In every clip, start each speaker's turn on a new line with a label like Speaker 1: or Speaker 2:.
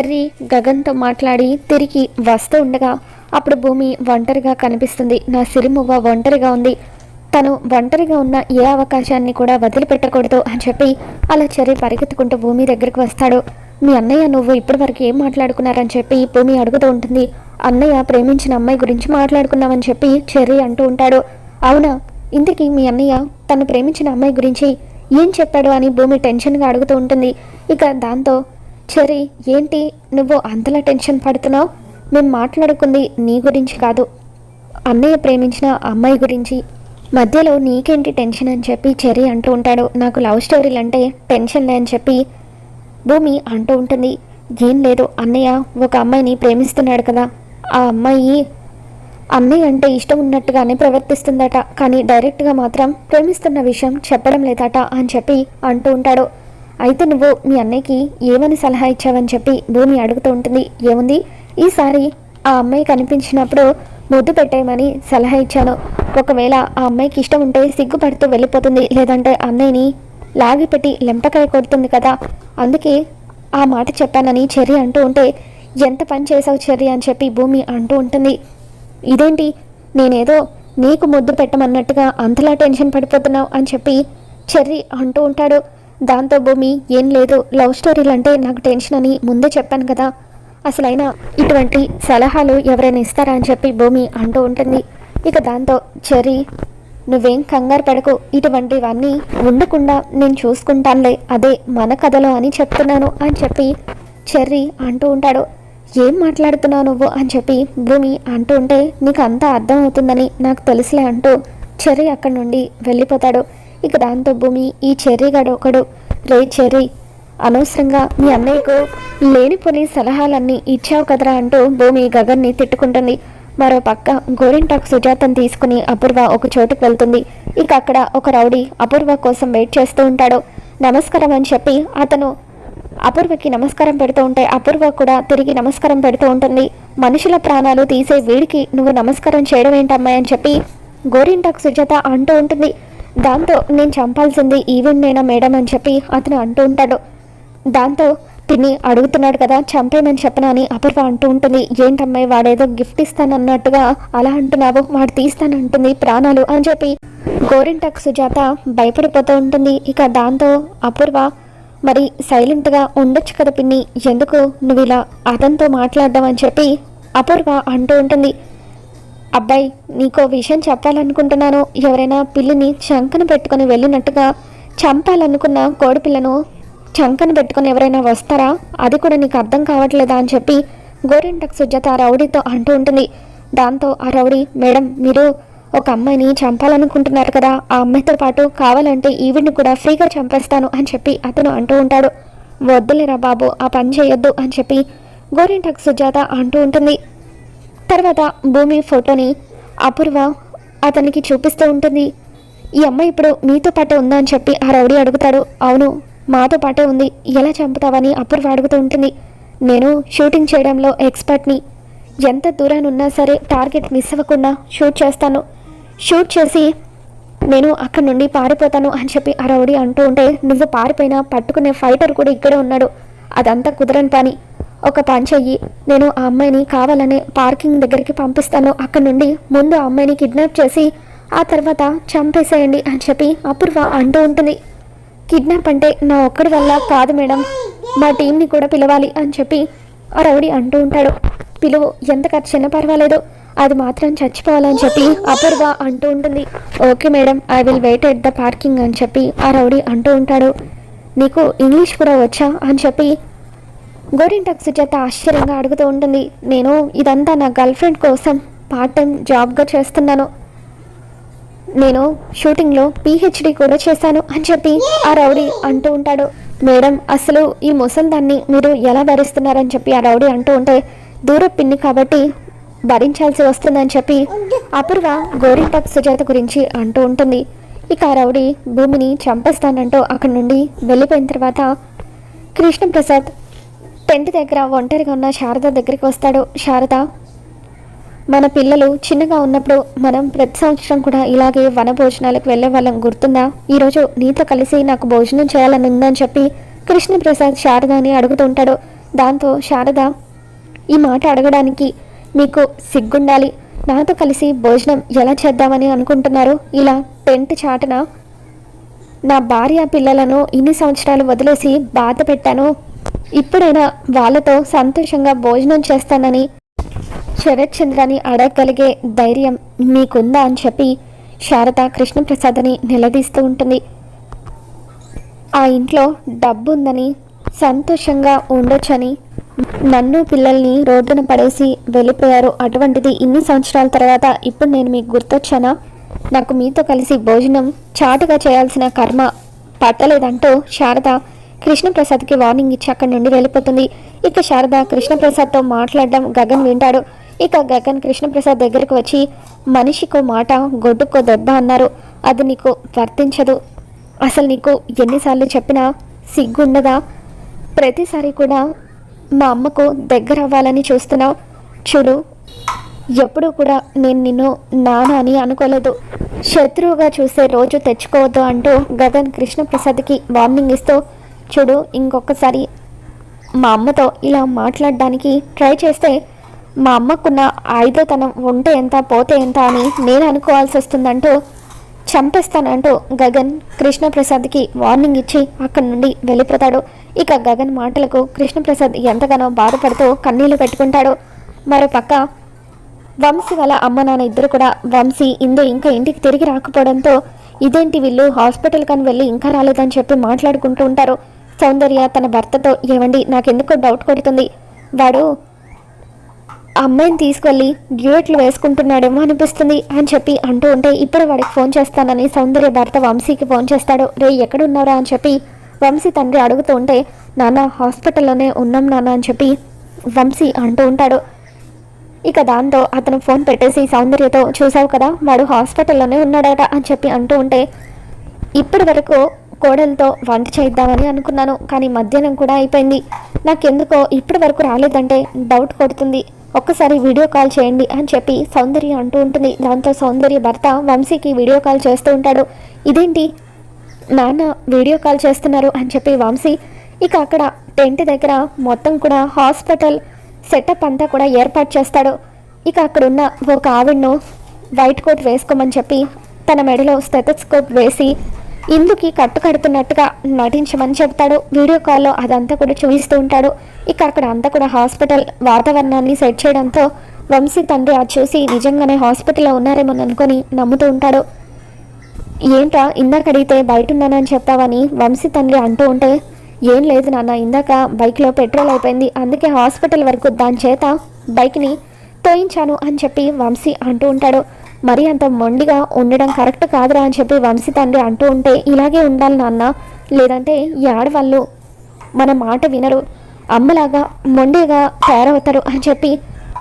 Speaker 1: Cherry గగన్తో మాట్లాడి తిరిగి వస్తూ ఉండగా అప్పుడు భూమి ఒంటరిగా కనిపిస్తుంది. నా సిరిమువ్వ ఒంటరిగా ఉంది. తను ఒంటరిగా ఉన్న ఏ అవకాశాన్ని కూడా వదిలిపెట్టకూడదు అని చెప్పి అలా చెర్రీ పరిగెత్తుకుంటూ భూమి దగ్గరికి వస్తాడు. మీ అన్నయ్య నువ్వు ఇప్పటివరకు ఏం మాట్లాడుకున్నారని చెప్పి భూమి అడుగుతూ ఉంటుంది. అన్నయ్య ప్రేమించిన అమ్మాయి గురించి మాట్లాడుకున్నామని చెప్పి చెర్రీ అంటూ ఉంటాడు. అవునా? ఇంతకీ మీ అన్నయ్య తను ప్రేమించిన అమ్మాయి గురించి ఏం చెప్పాడు? అని భూమి టెన్షన్గా అడుగుతూ ఉంటుంది. ఇక దాంతో చెర్రీ ఏంటి నువ్వు అంతలా టెన్షన్ పడుతున్నావు? మేము మాట్లాడుకుంది నీ గురించి కాదు. అన్నయ్య ప్రేమించిన అమ్మాయి గురించి. మధ్యలో నీకేంటి టెన్షన్ అని చెప్పి చెరి అంటూ ఉంటాడు. నాకు లవ్ స్టోరీలు అంటే టెన్షన్లే అని చెప్పి భూమి అంటూ ఉంటుంది. ఏం లేదు అన్నయ్య ఒక అమ్మాయిని ప్రేమిస్తున్నాడు కదా. ఆ అమ్మాయి అన్నయ్య అంటే ఇష్టం ఉన్నట్టుగానే ప్రవర్తిస్తుందట. కానీ డైరెక్ట్గా మాత్రం ప్రేమిస్తున్న విషయం చెప్పడం లేదట అని చెప్పి అంటూ ఉంటాడు. అయితే నువ్వు మీ అన్నయ్యకి ఏమని సలహా ఇచ్చావని చెప్పి భూమి అడుగుతూ ఉంటుంది. ఏముంది? ఈసారి ఆ అమ్మాయి కనిపించినప్పుడు ముద్దు పెట్టేయమని సలహా ఇచ్చాను. ఒకవేళ ఆ అమ్మాయికి ఇష్టం ఉంటే సిగ్గుపడుతూ వెళ్ళిపోతుంది. లేదంటే అన్నయ్యని లాగిపెట్టి లెంపకాయ కొడుతుంది కదా. అందుకే ఆ మాట చెప్పానని చెర్రి అంటూ ఉంటే ఎంత పని చేసావు చెర్రి? అని చెప్పి భూమి అంటూ ఉంటుంది. ఇదేంటి? నేనేదో నీకు ముద్దు పెట్టమన్నట్టుగా అంతలా టెన్షన్ పడిపోతున్నావు? అని చెప్పి చెర్రి అంటూ ఉంటాడు. దాంతో భూమి ఏం లేదు. లవ్ స్టోరీలు అంటే నాకు టెన్షన్ అని ముందే చెప్పాను కదా. అసలైనా ఇటువంటి సలహాలు ఎవరైనా ఇస్తారా అని చెప్పి భూమి అంటూ ఉంటుంది. ఇక దాంతో చెర్రి నువ్వేం కంగారు పడకు. ఇటువంటివన్నీ ఉండకుండా నేను చూసుకుంటానులే. అదే మన కథలో అని చెప్తున్నాను అని చెప్పి చెర్రీ అంటూ ఉంటాడు. ఏం మాట్లాడుతున్నావు నువ్వు? అని చెప్పి భూమి అంటూ ఉంటే నీకు అంతా అర్థం అవుతుందని నాకు తెలుసులే అంటూ చెర్రి అక్కడి నుండి వెళ్ళిపోతాడు. ఇక దాంతో భూమి ఈ చెర్రిగాడు ఒకడు. రే చెర్రి అనవసరంగా మీ అన్నయ్యకు లేనిపోని సలహాలన్నీ ఇచ్చావు కదరా అంటూ భూమి గగన్ని తిట్టుకుంటుంది. మరో పక్క గోరింటాకు సుజాతను తీసుకుని అపూర్వ ఒక చోటుకు వెళ్తుంది. ఇక అక్కడ ఒక రౌడీ అపూర్వ కోసం వెయిట్ చేస్తూ ఉంటాడు. నమస్కారం అని చెప్పి అతను అపూర్వకి నమస్కారం పెడుతూ ఉంటే అపూర్వ కూడా తిరిగి నమస్కారం పెడుతూ ఉంటుంది. మనుషుల ప్రాణాలు తీసే వీడికి నువ్వు నమస్కారం చేయడం ఏంటమ్మాయి అని చెప్పి గోరింటాకు సుజాత అంటూ ఉంటుంది. దాంతో నేను చంపాల్సింది ఈవెంట్నేనా మేడం అని చెప్పి అతను అంటూ ఉంటాడు. దాంతో పిన్ని అడుగుతున్నాడు కదా చంపేమని చెప్పనా అని అపర్వ అంటూ ఉంటుంది. ఏంటమ్మాయి వాడేదో గిఫ్ట్ ఇస్తానన్నట్టుగా అలా అంటున్నావు వాడు తీస్తానంటుంది ప్రాణాలు అని చెప్పి గోరింటక్ సుజాత భయపడిపోతూ ఉంటుంది. ఇక దాంతో అపూర్వ మరి సైలెంట్గా ఉండొచ్చు కదా పిన్ని ఎందుకు నువ్వు ఇలా అతనితో మాట్లాడడం అని చెప్పి అపూర్వ అంటూ ఉంటుంది. అబ్బాయి నీకో విషయం చెప్పాలనుకుంటున్నాను. ఎవరైనా పిల్లిని చంకన పెట్టుకొని వెళ్ళినట్టుగా చంపాలనుకున్న కోడిపిల్లను చంకన పెట్టుకొని ఎవరైనా వస్తారా? అది కూడా నీకు అర్థం కావట్లేదా అని చెప్పి గోరింటకు సుజాత ఆ రౌడీతో అంటూ ఉంటుంది. దాంతో ఆ రౌడీ మేడం మీరు ఒక అమ్మాయిని చంపాలనుకుంటున్నారు కదా ఆ అమ్మాయితో పాటు కావాలంటే ఈవిడ్ని కూడా ఫ్రీగా చంపేస్తాను అని చెప్పి అతను అంటూ ఉంటాడు. వద్దులేరా బాబు ఆ పని చేయొద్దు అని చెప్పి గోరింటకు సుజాత అంటూ ఉంటుంది. తర్వాత భూమి ఫోటోని అపూర్వ అతనికి చూపిస్తూ ఉంటుంది. ఈ అమ్మాయి ఇప్పుడు మీతో పాటే ఉందా అని చెప్పి ఆ రౌడీ అడుగుతాడు. అవును మాతో పాటే ఉంది. ఎలా చంపుతావని అపూర్వ అడుగుతూ ఉంటుంది. నేను షూటింగ్ చేయడంలో ఎక్స్పర్ట్ని. ఎంత దూరాన్ని ఉన్నా సరే టార్గెట్ మిస్ అవ్వకుండా షూట్ చేస్తాను. షూట్ చేసి నేను అక్కడి నుండి పారిపోతాను అని చెప్పి ఆ రౌడీ అంటూ ఉంటే నువ్వు పారిపోయినా పట్టుకునే ఫైటర్ కూడా ఇక్కడే ఉన్నాడు. అదంతా కుదరని పని. ఒక పని చెయ్యి నేను ఆ అమ్మాయిని కావాలనే పార్కింగ్ దగ్గరికి పంపిస్తాను. అక్కడ నుండి ముందు ఆ అమ్మాయిని కిడ్నాప్ చేసి ఆ తర్వాత చంపేసేయండి అని చెప్పి అపూర్వ అంటూ ఉంటుంది. కిడ్నాప్ అంటే నా ఒక్కడి వల్ల కాదు మేడం. మా టీంని కూడా పిలవాలి అని చెప్పి ఆ రౌడీ అంటూ ఉంటాడు. పిలువు ఎంత ఖర్చైనా పర్వాలేదు. అది మాత్రం చచ్చిపోవాలని చెప్పి అపూర్వ అంటూ ఉంటుంది. Okay madam I will wait at the parking అని చెప్పి ఆ రౌడీ అంటూ ఉంటాడు. నీకు ఇంగ్లీష్ కూడా వచ్చా అని చెప్పి గోరింటాక్ సుజాత ఆశ్చర్యంగా అడుగుతూ ఉంటుంది. నేను ఇదంతా నా గర్ల్ ఫ్రెండ్ కోసం పార్ట్ టైం జాబ్గా చేస్తున్నాను. నేను షూటింగ్లో పిహెచ్డి కూడా చేశాను అని చెప్పి ఆ రౌడీ అంటూ ఉంటాడు. మేడం అసలు ఈ ముసల్దాన్ని మీరు ఎలా భరిస్తున్నారని చెప్పి ఆ రౌడీ అంటూ ఉంటే దూర పిన్ని కాబట్టి భరించాల్సి వస్తుందని చెప్పి అపూర్వ గోరింటాక్ సుజాత గురించి అంటూ ఉంటుంది. ఇక ఆ రౌడీ భూమిని చంపేస్తానంటూ అక్కడి నుండి వెళ్ళిపోయిన తర్వాత కృష్ణప్రసాద్ టెంట్ దగ్గర ఒంటరిగా ఉన్న శారద దగ్గరికి వస్తాడు. శారద మన పిల్లలు చిన్నగా ఉన్నప్పుడు మనం ప్రతి సంవత్సరం కూడా ఇలాగే వన భోజనాలకు వెళ్ళే వాళ్ళం గుర్తుందా? ఈరోజు నీతో కలిసి నాకు భోజనం చేయాలని ఉందని చెప్పి కృష్ణప్రసాద్ శారద అని అడుగుతుంటాడు దాంతో శారద ఈ మాట అడగడానికి మీకు సిగ్గుండాలి. నాతో కలిసి భోజనం ఎలా చేద్దామని అనుకుంటున్నారు? ఇలా టెంట్ చాటన నా భార్య పిల్లలను ఇన్ని సంవత్సరాలు వదిలేసి బాధ పెట్టాను ఇప్పుడైనా వాళ్ళతో సంతోషంగా భోజనం చేస్తానని శరత్ చంద్రని అడగగలిగే ధైర్యం మీకుందా అని చెప్పి శారద కృష్ణప్రసాద్ని నిలదీస్తూ ఉంటుంది. ఆ ఇంట్లో డబ్బు ఉందని సంతోషంగా ఉండొచ్చని నన్ను పిల్లల్ని రోడ్డున పడేసి వెళ్ళిపోయారు. అటువంటిది ఇన్ని సంవత్సరాల తర్వాత ఇప్పుడు నేను మీకు గుర్తొచ్చానా? నాకు మీతో కలిసి భోజనం చాటుగా చేయాల్సిన కర్మ పట్టలేదంటూ శారద కృష్ణప్రసాద్కి వార్నింగ్ ఇచ్చి అక్కడి నుండి వెళ్ళిపోతుంది. ఇక శారద కృష్ణప్రసాద్తో మాట్లాడడం గగన్ వింటాడు. ఇక గగన్ కృష్ణప్రసాద్ దగ్గరకు వచ్చి మనిషికో మాట గొడ్డుకో దెబ్బ అన్నారు. అది నీకు వర్తించదు. అసలు నీకు ఎన్నిసార్లు చెప్పినా సిగ్గుండదా? ప్రతిసారి కూడా మా అమ్మకు దగ్గర అవ్వాలని చూస్తున్నావు. చూడు ఎప్పుడూ కూడా నేను నిన్ను నాన్న అని అనుకోలేదు. శత్రువుగా చూసే రోజు తెచ్చుకోవద్దు అంటూ గగన్ కృష్ణప్రసాద్కి వార్నింగ్ ఇస్తూ చూడు ఇంకొకసారి మా అమ్మతో ఇలా మాట్లాడడానికి ట్రై చేస్తే మా అమ్మకున్న ఐదోతనం ఉంటే ఎంత పోతే ఎంత అని నేను అనుకోవాల్సి వస్తుందంటూ చంపేస్తానంటూ గగన్ కృష్ణప్రసాద్కి వార్నింగ్ ఇచ్చి అక్కడి నుండి వెళ్ళిపోతాడు. ఇక గగన్ మాటలకు కృష్ణప్రసాద్ ఎంతగానో బాధపడుతూ కన్నీళ్ళు పెట్టుకుంటాడు. మరోపక్క వంశీ వాళ్ళ అమ్మ నాన్న ఇద్దరు కూడా వంశీ ఇందు ఇంకా ఇంటికి తిరిగి రాకపోవడంతో ఇదేంటి వీళ్ళు హాస్పిటల్ కానీ వెళ్ళి ఇంకా రాలేదని చెప్పి మాట్లాడుకుంటూ ఉంటారు. సౌందర్య తన భర్తతో ఏమండి నాకెందుకో డౌట్ కొడుతుంది. వాడు అమ్మాయిని తీసుకెళ్ళి డ్యూయట్లు వేసుకుంటున్నాడేమో అనిపిస్తుంది అని చెప్పి అంటూ ఉంటే ఇప్పుడు వాడికి ఫోన్ చేస్తానని సౌందర్య భర్త వంశీకి ఫోన్ చేస్తాడు. రే ఎక్కడున్నారా అని చెప్పి వంశీ తండ్రి అడుగుతూ ఉంటే నాన్న హాస్పిటల్లోనే ఉన్నాం నాన్న అని చెప్పి వంశీ అంటూ ఉంటాడు. ఇక దాంతో అతను ఫోన్ పెట్టేసి సౌందర్యతో చూసావు కదా వాడు హాస్పిటల్లోనే ఉన్నాడట అని చెప్పి అంటూ ఉంటే ఇప్పటి వరకు కోడలతో వంట చేద్దామని అనుకున్నాను కానీ మధ్యాహ్నం కూడా అయిపోయింది. నాకెందుకో ఇప్పటి వరకు రాలేదంటే డౌట్ కొడుతుంది. ఒక్కసారి వీడియో కాల్ చేయండి అని చెప్పి సౌందర్య అంటూ ఉంటుంది. దాంతో సౌందర్య భర్త వంశీకి వీడియో కాల్ చేస్తూ ఉంటాడు. ఇదేంటి? నాన్న వీడియో కాల్ చేస్తున్నారు అని చెప్పి వంశీ ఇక అక్కడ టెంట్ దగ్గర మొత్తం కూడా హాస్పిటల్ సెటప్ అంతా కూడా ఏర్పాటు చేస్తాడు. ఇక అక్కడున్న ఒక ఆవిడను వైట్ కోట్ వేసుకోమని చెప్పి తన మెడలో స్టెథస్కోప్ వేసి ఇందుకి కట్టు కడుతున్నట్టుగా నటించమని చెప్తాడు. వీడియో కాల్లో అదంతా కూడా చూపిస్తూ ఉంటాడు. ఇక అక్కడ అంతా కూడా హాస్పిటల్ వాతావరణాన్ని సెట్ చేయడంతో వంశీ తండ్రి అది చూసి నిజంగానే హాస్పిటల్లో ఉన్నారేమో అనుకొని నమ్ముతూ ఉంటాడు. ఏంట్రా ఇందాక అడిగితే బయట ఉన్నానని చెప్తావని వంశీ తండ్రి అంటూ ఉంటే ఏం లేదు నాన్న ఇందాక బైక్లో పెట్రోల్ అయిపోయింది. అందుకే హాస్పిటల్ వరకు దాని చేత బైక్ని తోయించాను అని చెప్పి వంశీ అంటూ ఉంటాడు. మరి అంత మొండిగా ఉండడం కరెక్ట్ కాదురా అని చెప్పి వంశీ తండ్రి అంటూ ఉంటే ఇలాగే ఉండాలి నాన్న. లేదంటే ఈ ఆడవాళ్ళు మన మాట వినరు. అమ్మలాగా మొండిగా తయారవుతారు అని చెప్పి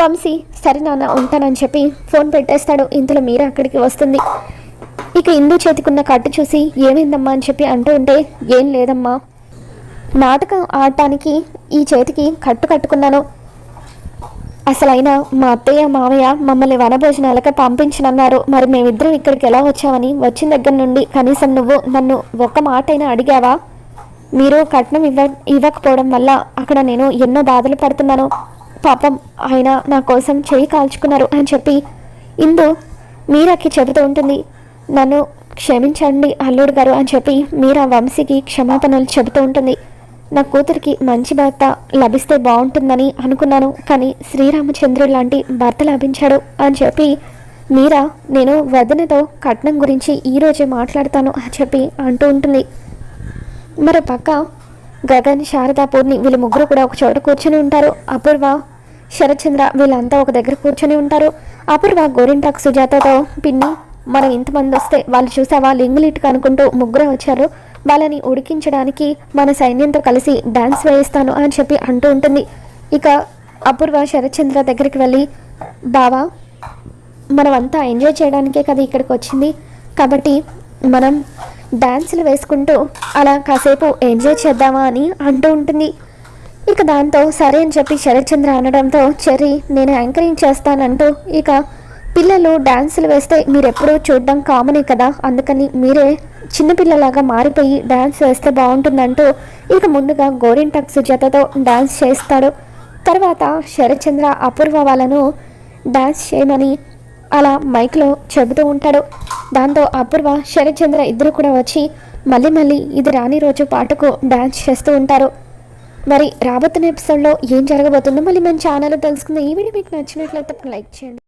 Speaker 1: వంశీ సరే నాన్న ఉంటానని చెప్పి ఫోన్ పెట్టేస్తాడు. ఇంతలో మీరా అక్కడికి వస్తుంది. ఇక ఇందు చేతికున్న కట్టు చూసి ఏమైందమ్మా అని చెప్పి అంటూ ఉంటే ఏం లేదమ్మా. నాటకం ఆడటానికి ఈ చేతికి కట్టు కట్టుకున్నాను. అసలైనా మా అత్తయ్య మావయ్య మమ్మల్ని వనభోజనాలకు పంపించనన్నారు. మరి మేమిద్దరం ఇక్కడికి ఎలా వచ్చామని? వచ్చిన దగ్గర నుండి కనీసం నువ్వు నన్ను ఒక్క మాట అయినా అడిగావా? మీరు కట్నం ఇవ్వ ఇవ్వకపోవడం వల్ల అక్కడ నేను ఎన్నో బాధలు పడుతున్నాను. పాపం ఆయన నా కోసం చేయి కాల్చుకున్నారు అని చెప్పి ఇందు మీరాకి చెబుతూ ఉంటుంది. నన్ను క్షమించండి అల్లుడు గారు అని చెప్పి మీరా వంశీకి క్షమాపణలు చెబుతూ ఉంటుంది. నా కూతురికి మంచి భర్త లభిస్తే బాగుంటుందని అనుకున్నాను కానీ శ్రీరామచంద్రుడు లాంటి భర్త లభించాడు అని చెప్పి మీరా నేను వదినతో కట్నం గురించి ఈరోజే మాట్లాడతాను అని చెప్పి అంటూ ఉంటుంది. మరో పక్క గగన్ శారదా పూర్ణి వీళ్ళు ముగ్గురు కూడా ఒక చోట కూర్చొని ఉంటారు. అపూర్వ శరత్చంద్ర వీళ్ళంతా ఒక దగ్గర కూర్చొని ఉంటారు. అపూర్వ గోరింటాకు సుజాతతో పిన్ని మనం ఇంతమంది వస్తే వాళ్ళు చూసావా లింగులిట్టు అనుకుంటూ ముగ్గురే వచ్చారు. వాళ్ళని ఉడికించడానికి మన సైన్యంతో కలిసి డ్యాన్స్ వేయిస్తాను అని చెప్పి అంటూ ఉంటుంది. ఇక అపూర్వ శరత్చంద్ర దగ్గరికి వెళ్ళి బావా మనమంతా ఎంజాయ్ చేయడానికే కదా ఇక్కడికి వచ్చింది. కాబట్టి మనం డ్యాన్సులు వేసుకుంటూ అలా కాసేపు ఎంజాయ్ చేద్దామా అని అంటూ ఉంటుంది. ఇక దాంతో సరే అని చెప్పి శరత్చంద్ర అనడంతో చెర్రీ నేను యాంకరింగ్ చేస్తానంటూ ఇక పిల్లలు డ్యాన్సులు వేస్తే మీరు ఎప్పుడూ చూడడం కామనే కదా. అందుకని మీరే చిన్నపిల్లలాగా మారిపోయి డ్యాన్స్ వేస్తే బాగుంటుందంటూ ఇక ముందుగా గోరింటక్ సుజాతతో డ్యాన్స్ చేస్తాడు. తర్వాత శరత్చంద్ర అపూర్వ వాళ్ళను డ్యాన్స్ చేయమని అలా మైక్లో చెబుతూ ఉంటాడు. దాంతో అపూర్వ శరత్చంద్ర ఇద్దరు కూడా వచ్చి మళ్ళీ మళ్ళీ ఇది రాని రోజు పాటకు డ్యాన్స్ చేస్తూ ఉంటారు. మరి రాబోతున్న ఎపిసోడ్లో ఏం జరగబోతుందో మళ్ళీ మన ఛానల్లో తెలుసుకుందాం. ఈ వీడియో మీకు నచ్చినట్లయితే లైక్ చేయండి.